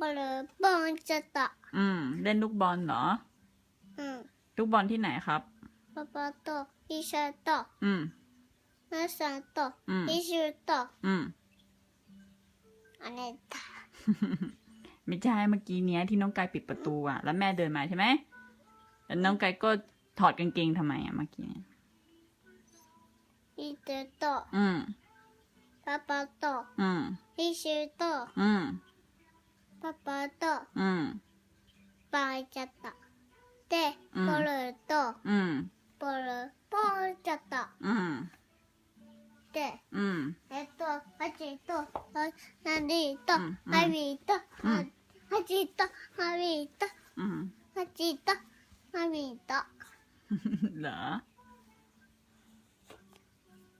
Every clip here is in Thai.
บอลบอลจะตะอืม เล่นลูกบอลเหรอ อืมลูกบอลที่ไหนครับป๊าป๊าโตพี่ชายโตอืมแม่สาวโตอืมพี่ชูโตอืมอันนี้ตาไม่ใช่เมื่อกี้เนี้ยที่น้องกายปิดประตูอะ แล้วแม่เดินมาใช่ไหมแล้วน้องกายก็ถอดกางเกงทำไมอะเมื่อกี้เนี่ยพี่เตโตอืมป๊าป๊าโตอืมพี่ชูตอืมป๊าป๊าโตอืม ปลายจะตะเตะ อืม บอลโต อืม บอลบอลจะตะ อืม เตะ อืม えっと、ハチと、ハナリとうん、ハビと、うんハチと、ハビと、 อืม ハチと、ハビと。 เหรอ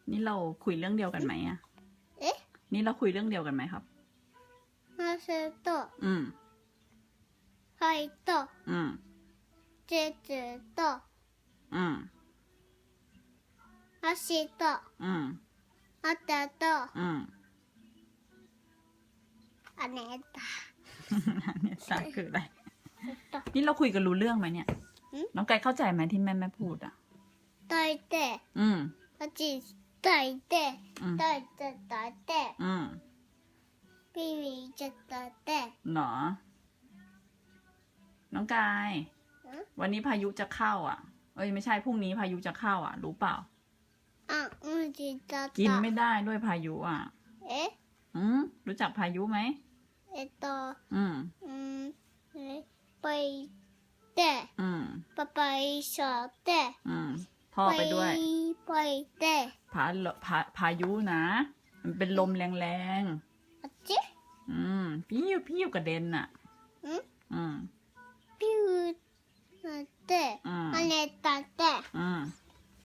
นี่เราคุยเรื่องเดียวกันไหมอ่ะ え นี่เราคุยเรื่องเดียวกันไหมครับ ハスと、 อืม ハイと、 อืม チェツと、 อืม ハシと、 อืม ハタと、 อืม アネタ。 เนี่ยสาคืออะไร えっと、 นี่เราคุยกันรู้เรื่องไหมเนี่ย อืม น้องไก่เข้าใจไหมที่แม่แม่พูดอ่ะ 抱いて、 อืม ハチ抱いて、うん抱いて、抱いて、 อืม ピビ ちゃ抱いて、 หนอ น้องกาย うん วันนี้พายุจะเข้าอ่ะ เอ้ยไม่ใช่พรุ่งนี้พายุจะเข้าอ่ะ รู้เปล่า あ、うんちだっ กิน た ไม่。ได้ด้วยพายุอ่ะ え อืมรู้จักพายุไหม えっと、 อืม うん、えไปて、 อืม パパ一緒で、 อืม พ่อไปด้วย ไปて、 พาลพาพายุนะ มันเป็นลมแรง あっち ๆ อืม พี่อยู่พี่อยู่กระเด็นอะ อืมพี่